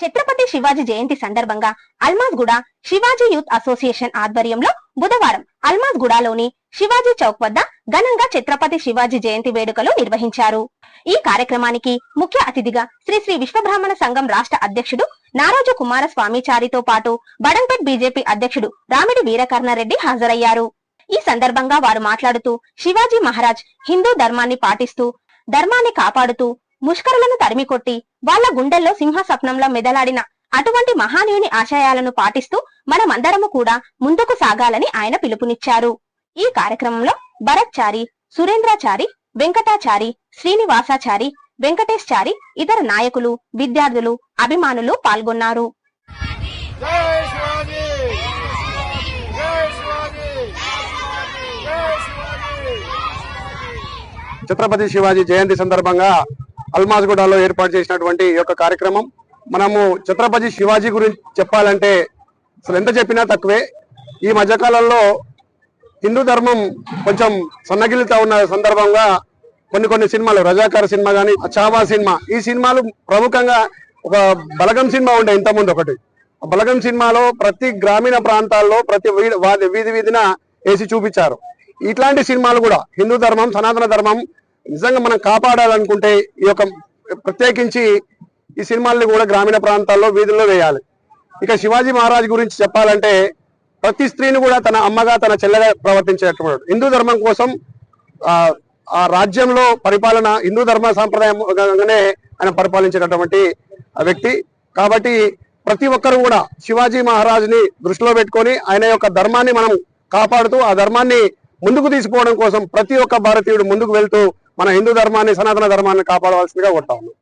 ఛత్రపతి శివాజీ జయంతి సందర్భంగా అల్మాజ్ గూడ Shivaji youth association ఆధ్వర్యంలో బుధవారం అల్మాజ్ గుడాలోని శివాజీ చౌక్ వద్ద ఘనంగా ఛత్రపతి శివాజీ జయంతి వేడుకలు నిర్వహించారు. ఈ కార్యక్రమానికి ముఖ్య అతిథిగా శ్రీ శ్రీ విశ్వబ్రాహ్మణ సంఘం రాష్ట్ర అధ్యక్షుడు నారోజు కుమారస్వామిచారితో పాటు బడంపేట్ బీజేపీ అధ్యక్షుడు రామిడి వీరకర్ణారెడ్డి హాజరయ్యారు. ఈ సందర్భంగా వారు మాట్లాడుతూ శివాజీ మహారాజ్ హిందూ ధర్మాన్ని పాటిస్తూ ధర్మాన్ని కాపాడుతూ ముష్కరులను తరిమికొట్టి వాళ్ళ గుండెల్లో సింహ స్వప్నంలో మెదలాడిన అటువంటి మహానీయుని ఆశయాలను పాటిస్తూ మనమందరము కూడా ముందుకు సాగాలని ఆయన పిలుపునిచ్చారు. ఈ కార్యక్రమంలో భరత్ చారి సురేంద్రాచారి వెంకటాచారి శ్రీనివాసాచారి వెంకటేష్ చారి ఇతర నాయకులు విద్యార్థులు అభిమానులు పాల్గొన్నారు. ఛత్రపతి శివాజీ జయంతి సందర్భంగా అల్మాజ్గూడలో ఏర్పాటు చేసినటువంటి ఈ యొక్క కార్యక్రమం. మనము ఛత్రపతి శివాజీ గురించి చెప్పాలంటే అసలు ఎంత చెప్పినా తక్కువే. ఈ మధ్యకాలంలో హిందూ ధర్మం కొంచెం సన్నగిలుతా ఉన్న సందర్భంగా కొన్ని కొన్ని సినిమాలు రజాకార్ సినిమా కానీ చావా సినిమా ఈ సినిమాలు ప్రముఖంగా ఒక బలగం సినిమా ఉండే ఇంతకుముందు ఒకటి. ఆ బలగం సినిమాలో ప్రతి గ్రామీణ ప్రాంతాల్లో ప్రతి వీధి వీధి వీధిన వేసి చూపించారు. ఇట్లాంటి సినిమాలు కూడా హిందూ ధర్మం సనాతన ధర్మం నిజంగా మనం కాపాడాలనుకుంటే ఈ యొక్క ప్రత్యేకించి ఈ సినిమాల్ని కూడా గ్రామీణ ప్రాంతాల్లో వీధుల్లో వేయాలి. ఇక శివాజీ మహారాజ్ గురించి చెప్పాలంటే ప్రతి స్త్రీని కూడా తన అమ్మగా తన చెల్లెగా ప్రవర్తించేటటువంటి హిందూ ధర్మం కోసం ఆ ఆ రాజ్యంలో పరిపాలన హిందూ ధర్మ సాంప్రదాయంగానే ఆయన పరిపాలించేటటువంటి వ్యక్తి. కాబట్టి ప్రతి ఒక్కరు కూడా శివాజీ మహారాజుని దృష్టిలో పెట్టుకొని ఆయన యొక్క ధర్మాన్ని మనం కాపాడుతూ ఆ ధర్మాన్ని ముందుకు తీసుకోవడం కోసం ప్రతి ఒక్క భారతీయుడు ముందుకు వెళ్తూ మన హిందూ ధర్మాన్ని సనాతన ధర్మాన్ని కాపాడవలసిందిగా కొట్టాము